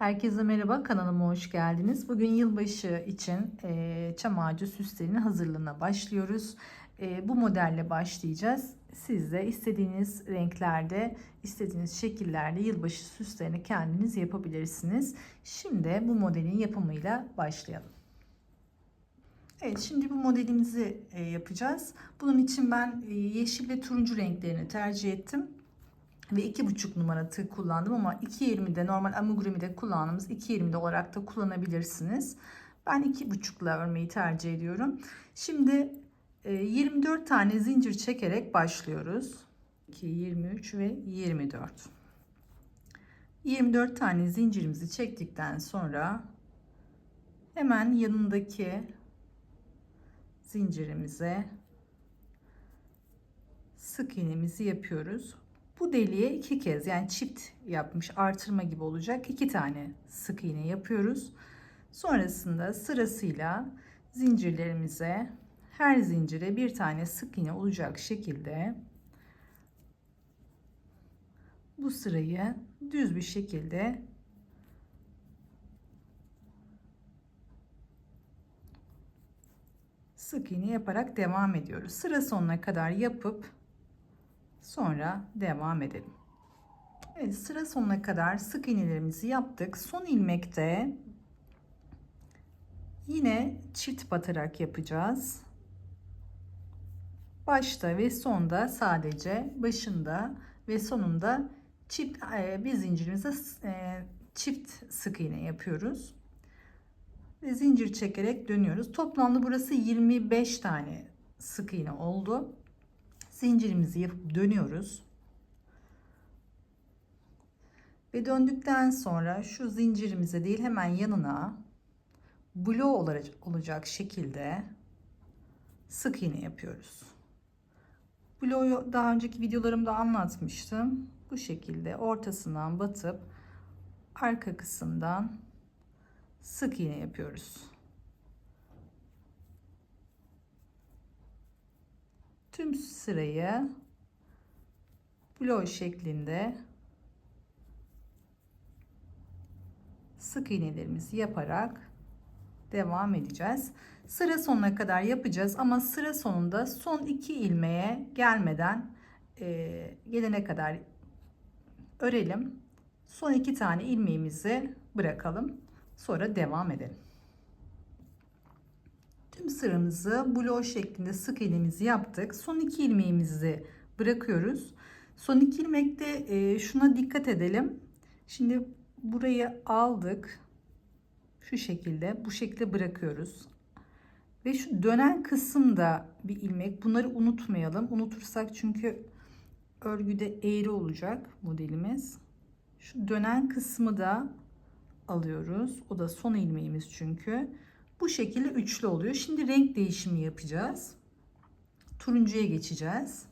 Herkese merhaba, kanalıma hoş geldiniz. Bugün yılbaşı için e, çam ağacı süslerinin hazırlığına başlıyoruz. E, bu modelle başlayacağız. Siz de istediğiniz renklerde, istediğiniz şekillerde yılbaşı süslerini kendiniz yapabilirsiniz. Şimdi bu modelin yapımıyla başlayalım. Evet, şimdi bu modelimizi e, yapacağız. Bunun için ben e, yeşil ve turuncu renklerini tercih ettim ve 2,5 numara tığ kullandım ama 2.20'de normal amigurumi'de kullandığımız 2.20'de olarak da kullanabilirsiniz. Ben 2,5 ile örmeyi tercih ediyorum. Şimdi 24 tane zincir çekerek başlıyoruz. 2, 23 ve 24. 24 tane zincirimizi çektikten sonra hemen yanındaki zincirimize sık iğnemizi yapıyoruz. Bu deliğe iki kez yani çift yapmış artırma gibi olacak iki tane sık iğne yapıyoruz. Sonrasında sırasıyla zincirlerimize her zincire bir tane sık iğne olacak şekilde bu sırayı düz bir şekilde sık iğne yaparak devam ediyoruz. Sıra sonuna kadar yapıp Sonra devam edelim. Evet, sıra sonuna kadar sık iğnelerimizi yaptık. Son ilmekte yine çift batarak yapacağız. Başta ve sonda sadece başında ve sonunda çift e, bir zincirimize e, çift sık iğne yapıyoruz. Ve zincir çekerek dönüyoruz. Toplamda burası 25 tane sık iğne oldu zincirimizi yapıp dönüyoruz. Ve döndükten sonra şu zincirimize değil hemen yanına blok olacak şekilde sık iğne yapıyoruz. Bloğu daha önceki videolarımda anlatmıştım. Bu şekilde ortasından batıp arka kısımdan sık iğne yapıyoruz. Tüm sırayı blok şeklinde sık iğnelerimizi yaparak devam edeceğiz. Sıra sonuna kadar yapacağız ama sıra sonunda son iki ilmeğe gelmeden e, gelene kadar örelim. Son iki tane ilmeğimizi bırakalım. Sonra devam edelim. Tüm sıramızı blok şeklinde sık iğnemizi yaptık. Son iki ilmeğimizi bırakıyoruz. Son iki ilmekte e, şuna dikkat edelim. Şimdi burayı aldık. Şu şekilde bu şekilde bırakıyoruz. Ve şu dönen kısımda bir ilmek. Bunları unutmayalım. Unutursak çünkü örgüde eğri olacak modelimiz. Şu dönen kısmı da alıyoruz. O da son ilmeğimiz çünkü. Bu şekilde üçlü oluyor. Şimdi renk değişimi yapacağız. Turuncuya geçeceğiz.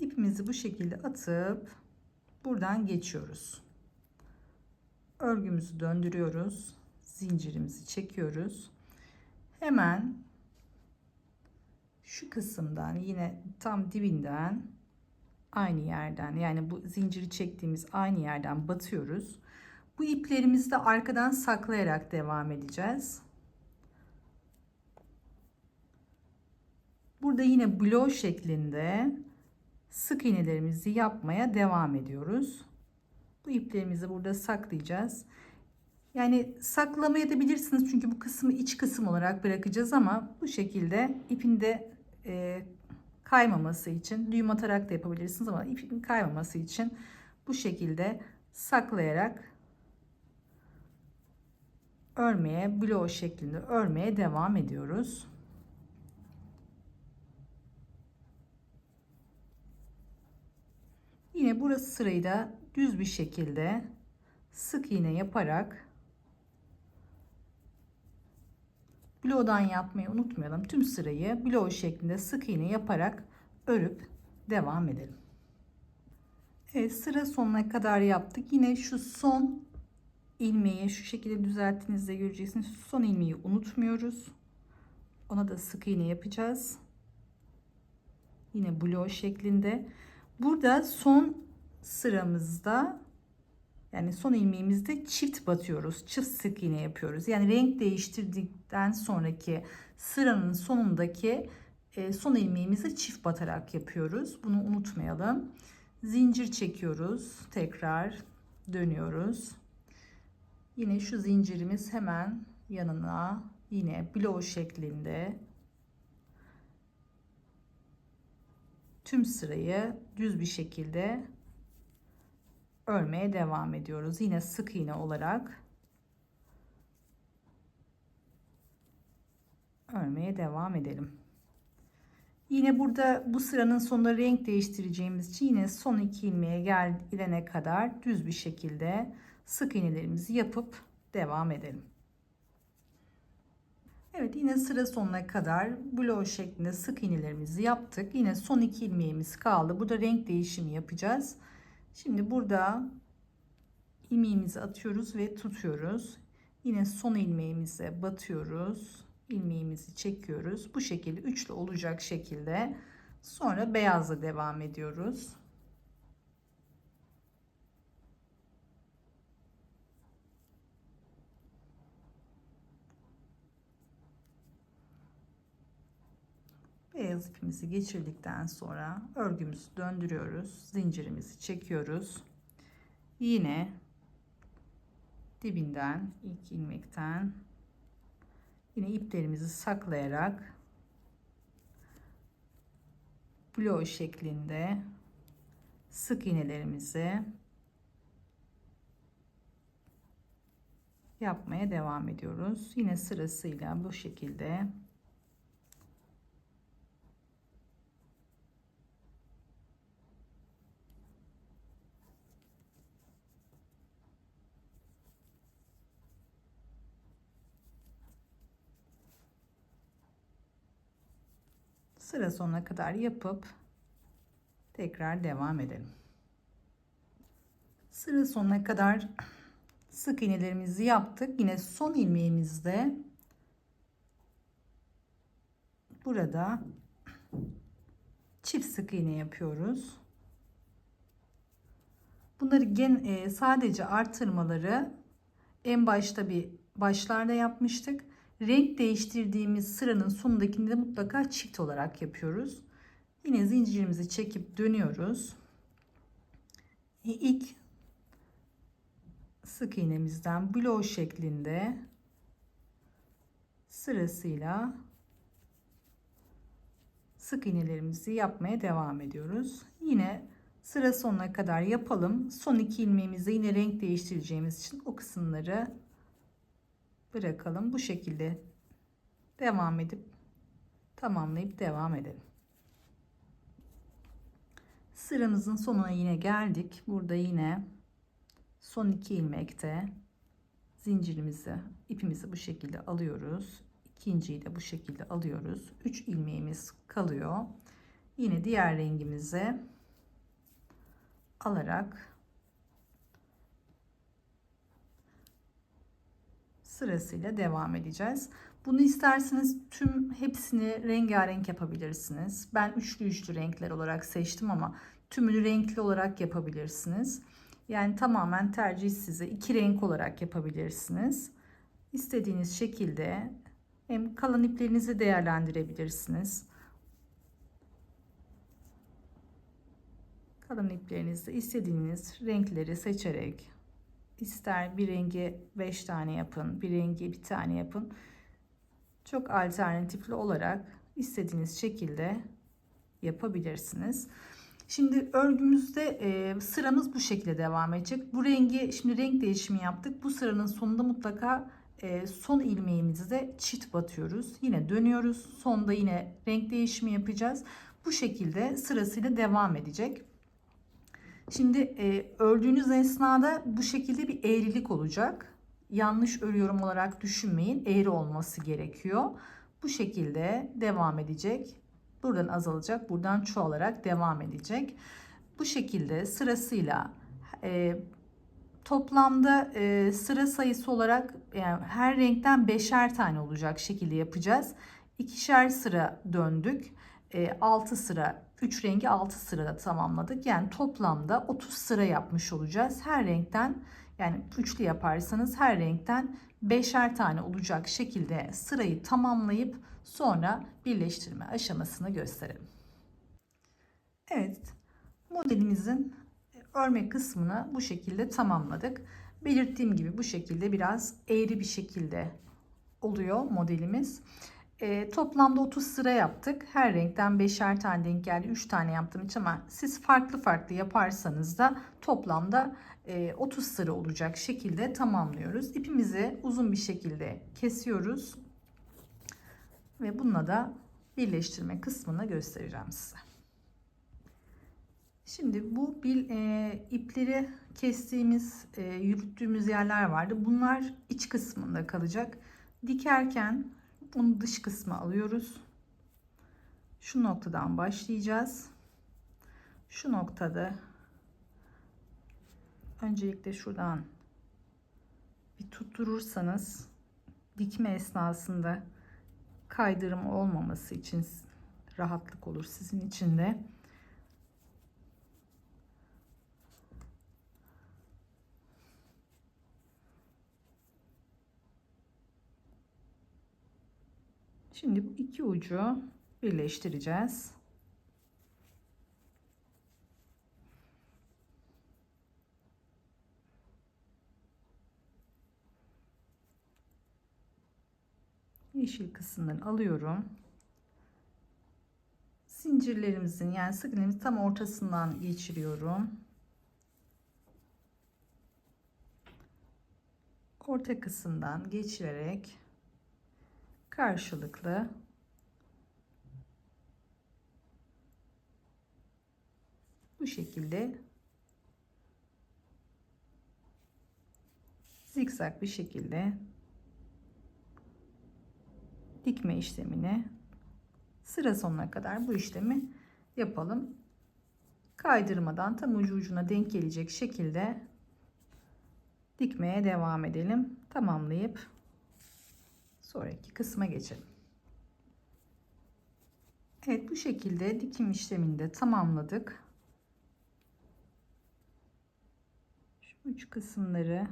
İpimizi bu şekilde atıp buradan geçiyoruz. Örgümüzü döndürüyoruz. Zincirimizi çekiyoruz. Hemen şu kısımdan yine tam dibinden aynı yerden yani bu zinciri çektiğimiz aynı yerden batıyoruz. Bu iplerimizi de arkadan saklayarak devam edeceğiz. Burada yine blok şeklinde sık iğnelerimizi yapmaya devam ediyoruz. Bu iplerimizi burada saklayacağız. Yani saklamaya da bilirsiniz çünkü bu kısmı iç kısım olarak bırakacağız ama bu şekilde ipin de e, kaymaması için düğüm atarak da yapabilirsiniz ama ipin kaymaması için bu şekilde saklayarak örmeye blok şeklinde örmeye devam ediyoruz. Yine burası sırayı da düz bir şekilde sık iğne yaparak Bloğdan yapmayı unutmayalım. Tüm sırayı blok şeklinde sık iğne yaparak örüp devam edelim. Evet sıra sonuna kadar yaptık. Yine şu son ilmeği şu şekilde düzelttiğinizde göreceksiniz. Son ilmeği unutmuyoruz. Ona da sık iğne yapacağız. Yine blok şeklinde. Burada son sıramızda yani son ilmeğimizde çift batıyoruz. Çift sık iğne yapıyoruz. Yani renk değiştirdikten sonraki sıranın sonundaki e, son ilmeğimizi çift batarak yapıyoruz. Bunu unutmayalım. Zincir çekiyoruz. Tekrar dönüyoruz. Yine şu zincirimiz hemen yanına yine blow şeklinde tüm sırayı düz bir şekilde örmeye devam ediyoruz. Yine sık iğne olarak örmeye devam edelim. Yine burada bu sıranın sonunda renk değiştireceğimiz için yine son iki ilmeğe gelene kadar düz bir şekilde sık iğnelerimizi yapıp devam edelim. Evet yine sıra sonuna kadar blow şeklinde sık iğnelerimizi yaptık. Yine son iki ilmeğimiz kaldı. Burada renk değişimi yapacağız. Şimdi burada ilmeğimizi atıyoruz ve tutuyoruz. Yine son ilmeğimize batıyoruz. ilmeğimizi çekiyoruz. Bu şekilde üçlü olacak şekilde. Sonra beyazla devam ediyoruz. Beyaz ipimizi geçirdikten sonra örgümüzü döndürüyoruz. Zincirimizi çekiyoruz. Yine dibinden ilk ilmekten yine iplerimizi saklayarak blow şeklinde sık iğnelerimizi yapmaya devam ediyoruz. Yine sırasıyla bu şekilde sıra sonuna kadar yapıp tekrar devam edelim. Sıra sonuna kadar sık iğnelerimizi yaptık. Yine son ilmeğimizde burada çift sık iğne yapıyoruz. Bunları gen e, sadece artırmaları en başta bir başlarda yapmıştık renk değiştirdiğimiz sıranın sonundakini de mutlaka çift olarak yapıyoruz. Yine zincirimizi çekip dönüyoruz. İlk sık iğnemizden blow şeklinde sırasıyla sık iğnelerimizi yapmaya devam ediyoruz. Yine sıra sonuna kadar yapalım. Son iki ilmeğimizde yine renk değiştireceğimiz için o kısımları bırakalım. Bu şekilde devam edip tamamlayıp devam edelim. Sıramızın sonuna yine geldik. Burada yine son iki ilmekte zincirimizi, ipimizi bu şekilde alıyoruz. İkinciyi de bu şekilde alıyoruz. 3 ilmeğimiz kalıyor. Yine diğer rengimizi alarak sırasıyla devam edeceğiz. Bunu isterseniz tüm hepsini rengarenk yapabilirsiniz. Ben üçlü üçlü renkler olarak seçtim ama tümünü renkli olarak yapabilirsiniz. Yani tamamen tercih size. iki renk olarak yapabilirsiniz. İstediğiniz şekilde hem kalan iplerinizi değerlendirebilirsiniz. Kalan iplerinizde istediğiniz renkleri seçerek ister bir rengi 5 tane yapın, bir rengi bir tane yapın. Çok alternatifli olarak istediğiniz şekilde yapabilirsiniz. Şimdi örgümüzde e, sıramız bu şekilde devam edecek. Bu rengi şimdi renk değişimi yaptık. Bu sıranın sonunda mutlaka e, son ilmeğimizi de çift batıyoruz. Yine dönüyoruz. Sonda yine renk değişimi yapacağız. Bu şekilde sırasıyla devam edecek. Şimdi e, ördüğünüz esnada bu şekilde bir eğrilik olacak. Yanlış örüyorum olarak düşünmeyin. Eğri olması gerekiyor. Bu şekilde devam edecek. Buradan azalacak, buradan çoğalarak devam edecek. Bu şekilde sırasıyla e, toplamda e, sıra sayısı olarak yani her renkten beşer tane olacak şekilde yapacağız. İkişer sıra döndük. E, 6 sıra 3 rengi 6 sırada tamamladık. Yani toplamda 30 sıra yapmış olacağız. Her renkten yani üçlü yaparsanız her renkten beşer tane olacak şekilde sırayı tamamlayıp sonra birleştirme aşamasını gösterelim. Evet modelimizin örme kısmını bu şekilde tamamladık. Belirttiğim gibi bu şekilde biraz eğri bir şekilde oluyor modelimiz. E, toplamda 30 sıra yaptık. Her renkten 5'er tane denk geldi. 3 tane yaptım hiç ama siz farklı farklı yaparsanız da toplamda e, 30 sıra olacak şekilde tamamlıyoruz. İpimizi uzun bir şekilde kesiyoruz. Ve bununla da birleştirme kısmını göstereceğim size. Şimdi bu bir e, ipleri kestiğimiz, e, yürüttüğümüz yerler vardı. Bunlar iç kısmında kalacak. Dikerken onu dış kısmı alıyoruz. Şu noktadan başlayacağız. Şu noktada öncelikle şuradan bir tutturursanız dikme esnasında kaydırma olmaması için rahatlık olur sizin için de. Şimdi bu iki ucu birleştireceğiz. Yeşil kısımdan alıyorum. Zincirlerimizin yani sık iğnemizin tam ortasından geçiriyorum. Orta kısımdan geçirerek karşılıklı bu şekilde zikzak bir şekilde dikme işlemini sıra sonuna kadar bu işlemi yapalım. Kaydırmadan tam ucu ucuna denk gelecek şekilde dikmeye devam edelim. Tamamlayıp sonraki kısma geçelim. Evet bu şekilde dikim işlemini de tamamladık. Şu üç kısımları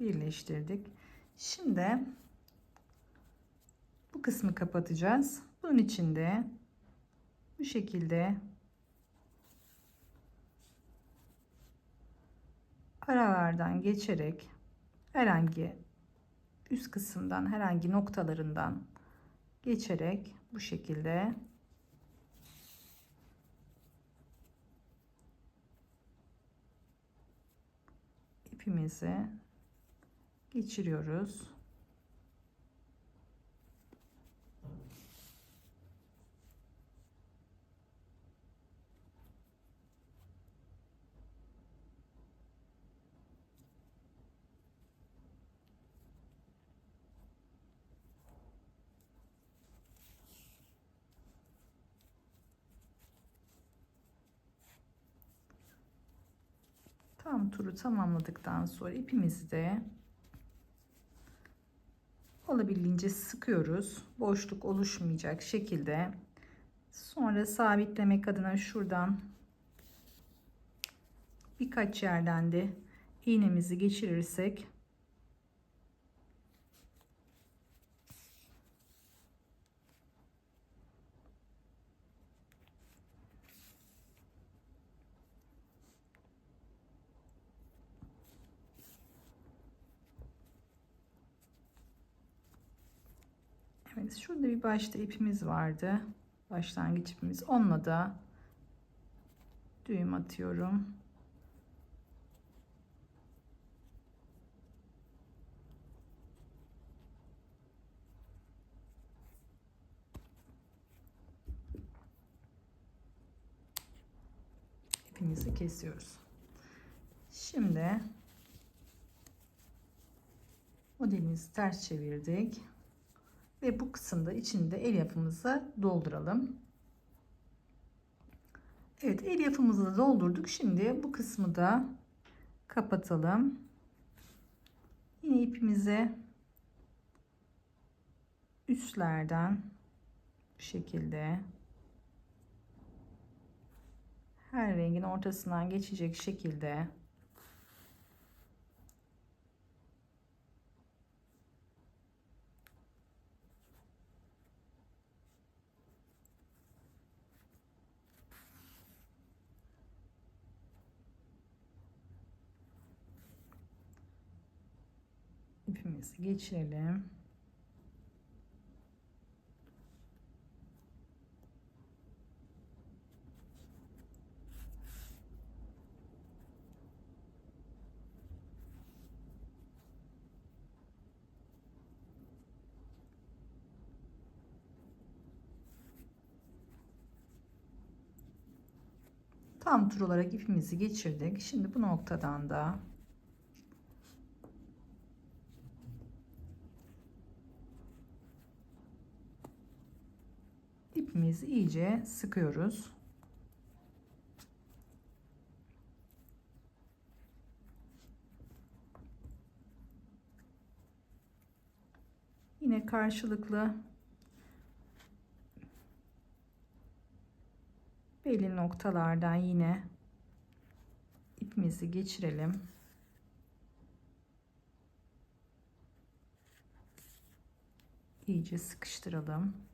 birleştirdik. Şimdi bu kısmı kapatacağız. Bunun içinde bu şekilde aralardan geçerek herhangi üst kısımdan herhangi noktalarından geçerek bu şekilde ipimizi geçiriyoruz. Tam turu tamamladıktan sonra ipimizi de olabildiğince sıkıyoruz. Boşluk oluşmayacak şekilde. Sonra sabitlemek adına şuradan birkaç yerden de iğnemizi geçirirsek Evet şurada bir başta ipimiz vardı. Başlangıç ipimiz. Onunla da düğüm atıyorum. ipimizi kesiyoruz. Şimdi modelimizi ters çevirdik ve bu kısımda içinde el yapımızı dolduralım. Evet el yapımızı da doldurduk. Şimdi bu kısmı da kapatalım. Yine ipimizi üstlerden bu şekilde her rengin ortasından geçecek şekilde ipimizi geçirelim. Tam tur olarak ipimizi geçirdik. Şimdi bu noktadan da ipimizi iyice sıkıyoruz. Yine karşılıklı belli noktalardan yine ipimizi geçirelim. İyice sıkıştıralım.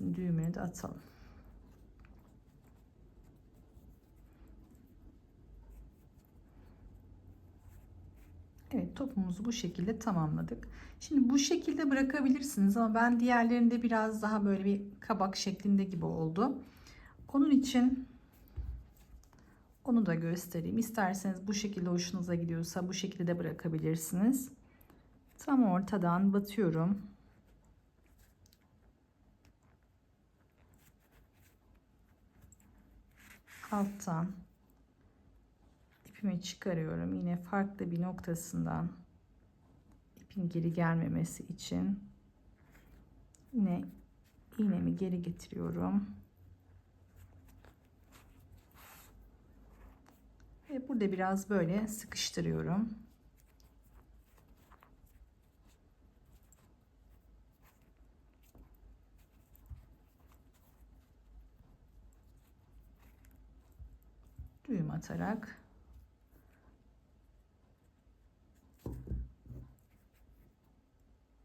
İpimizin düğümünü de atalım. Evet topumuzu bu şekilde tamamladık. Şimdi bu şekilde bırakabilirsiniz ama ben diğerlerinde biraz daha böyle bir kabak şeklinde gibi oldu. Onun için onu da göstereyim. İsterseniz bu şekilde hoşunuza gidiyorsa bu şekilde de bırakabilirsiniz. Tam ortadan batıyorum. Alttan ipimi çıkarıyorum. Yine farklı bir noktasından ipin geri gelmemesi için yine iğnemi geri getiriyorum. Ve burada biraz böyle sıkıştırıyorum. Düğüm atarak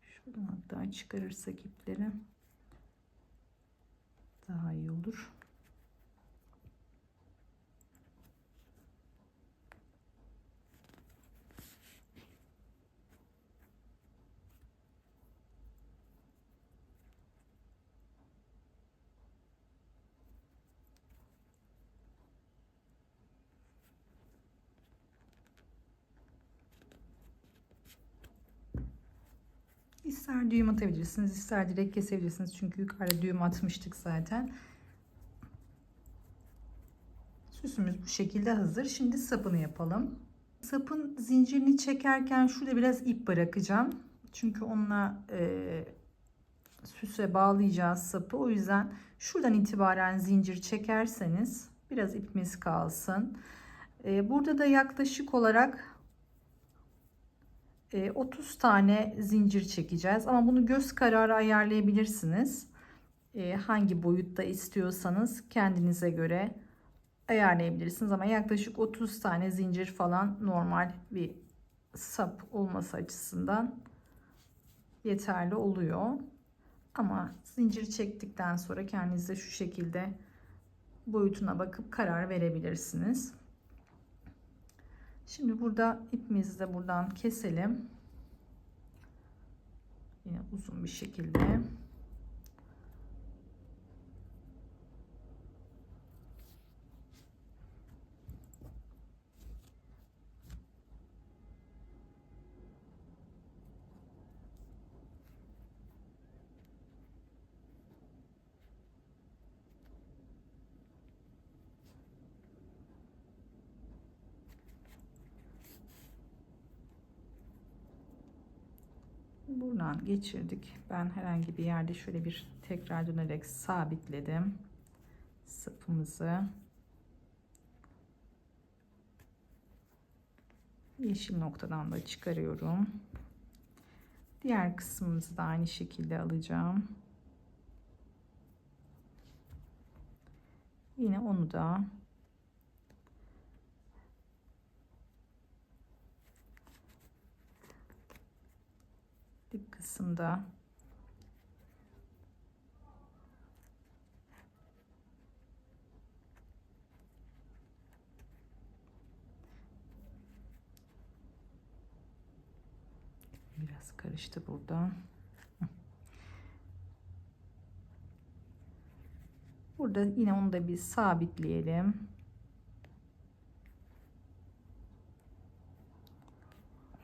şuradan hatta çıkarırsak ipleri daha iyi olur. İster düğüm atabilirsiniz, ister direkt kesebilirsiniz. Çünkü yukarıda düğüm atmıştık zaten. Süsümüz bu şekilde hazır. Şimdi sapını yapalım. Sapın zincirini çekerken şurada biraz ip bırakacağım. Çünkü onunla e, süse bağlayacağız sapı. O yüzden şuradan itibaren zincir çekerseniz biraz ipimiz kalsın. E, burada da yaklaşık olarak 30 e, tane zincir çekeceğiz ama bunu göz kararı ayarlayabilirsiniz. E, hangi boyutta istiyorsanız kendinize göre ayarlayabilirsiniz ama yaklaşık 30 tane zincir falan normal bir sap olması açısından yeterli oluyor. Ama zincir çektikten sonra kendinize şu şekilde boyutuna bakıp karar verebilirsiniz. Şimdi burada ipimizi de buradan keselim. Yine uzun bir şekilde. Buradan geçirdik. Ben herhangi bir yerde şöyle bir tekrar dönerek sabitledim. Sıpımızı. Yeşil noktadan da çıkarıyorum. Diğer kısmımızı da aynı şekilde alacağım. Yine onu da kısımda biraz karıştı burada. Burada yine onu da bir sabitleyelim.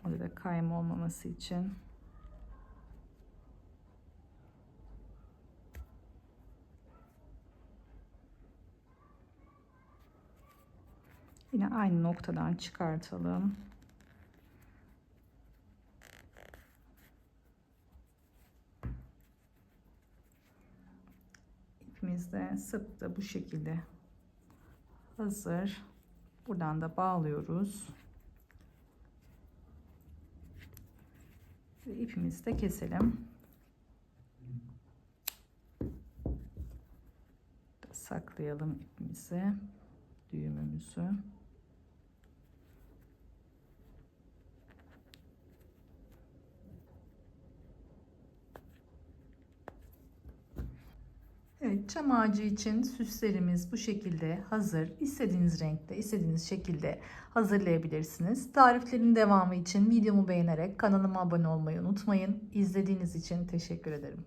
Orada da kayma olmaması için. Yine aynı noktadan çıkartalım. İpimiz de sıp da bu şekilde hazır. Buradan da bağlıyoruz. Ve ipimizi de keselim. Saklayalım ipimizi, düğümümüzü. Evet, çam ağacı için süslerimiz bu şekilde hazır. İstediğiniz renkte, istediğiniz şekilde hazırlayabilirsiniz. Tariflerin devamı için videomu beğenerek kanalıma abone olmayı unutmayın. İzlediğiniz için teşekkür ederim.